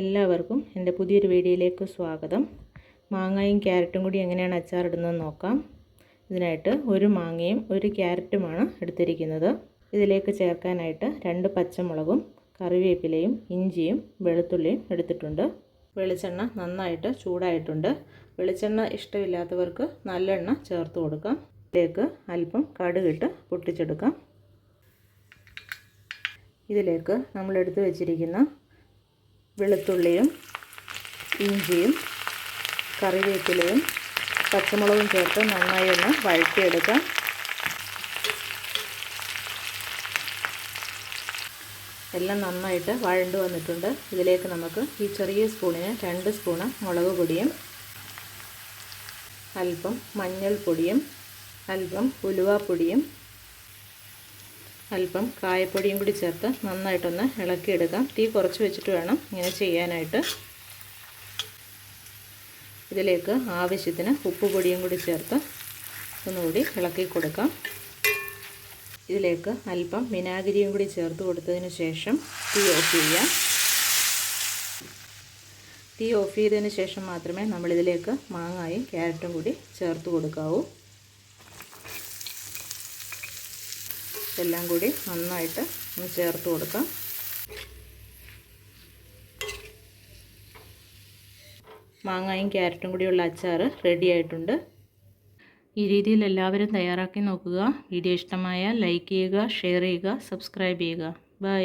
എല്ലാവർക്കും എന്റെ പുതിയൊരു വീഡിയോയിലേക്ക് സ്വാഗതം. മാങ്ങയും ക്യാരറ്റും കൂടി എങ്ങനെയാണ് അച്ചാറിടുന്നത് നോക്കാം. ഇതിനായിട്ട് ഒരു മാങ്ങയും ഒരു ക്യാരറ്റുമാണ് എടുത്തിരിക്കുന്നത്. ഇതിലേക്ക് ചേർക്കാനായിട്ട് രണ്ട് പച്ചമുളകും കറിവേപ്പിലയും ഇഞ്ചിയും വെളുത്തുള്ളിയും എടുത്തിട്ടുണ്ട്. വെളിച്ചെണ്ണ നന്നായിട്ട് ചൂടായിട്ടുണ്ട്. വെളിച്ചെണ്ണ ഇഷ്ടമില്ലാത്തവർക്ക് നല്ലെണ്ണ ചേർത്ത് കൊടുക്കാം. ഇതിലേക്ക് അല്പം കടുകിട്ട് പൊട്ടിച്ചെടുക്കാം. ഇതിലേക്ക് നമ്മൾ എടുത്തു വച്ചിരിക്കുന്ന വെളുത്തുള്ളിയും ഇഞ്ചിയും കറിവേപ്പിലയും പച്ചമുളകും ചേർത്ത് നന്നായി ഒന്ന് വഴറ്റിയെടുക്കാം. എല്ലാം നന്നായിട്ട് വഴണ്ടു വന്നിട്ടുണ്ട്. ഇതിലേക്ക് നമുക്ക് ഈ ചെറിയ സ്പൂണിന് രണ്ട് സ്പൂണ് മുളക് പൊടിയും അല്പം മഞ്ഞൾപ്പൊടിയും അല്പം ഉലുവാപ്പൊടിയും അല്പം കായപ്പൊടിയും കൂടി ചേർത്ത് നന്നായിട്ടൊന്ന് ഇളക്കിയെടുക്കാം. തീ കുറച്ച് വെച്ചിട്ട് വേണം ഇങ്ങനെ ചെയ്യാനായിട്ട്. ഇതിലേക്ക് ആവശ്യത്തിന് ഉപ്പ് പൊടിയും കൂടി ചേർത്ത് ഒന്നുകൂടി ഇളക്കി കൊടുക്കാം. ഇതിലേക്ക് അല്പം വിനാഗിരിയും കൂടി ചേർത്ത് കൊടുത്തതിന് ശേഷം തീ ഓഫ് ചെയ്യാം. തീ ഓഫ് ചെയ്തതിന് ശേഷം മാത്രമേ നമ്മളിതിലേക്ക് മാങ്ങായും ക്യാരറ്റും കൂടി ചേർത്ത് കൊടുക്കാവൂ. എല്ലാം കൂടി നന്നായിട്ട് ഒന്ന് ചേർത്ത് കൊടുക്കാം. മാങ്ങയും ക്യാരറ്റും കൂടിയുള്ള അച്ചാർ റെഡി ആയിട്ടുണ്ട്. ഈ രീതിയിൽ എല്ലാവരും തയ്യാറാക്കി നോക്കുക. വീഡിയോ ഇഷ്ടമായാൽ ലൈക്ക് ചെയ്യുക ഷെയർ ചെയ്യുക സബ്സ്ക്രൈബ് ചെയ്യുക. ബൈ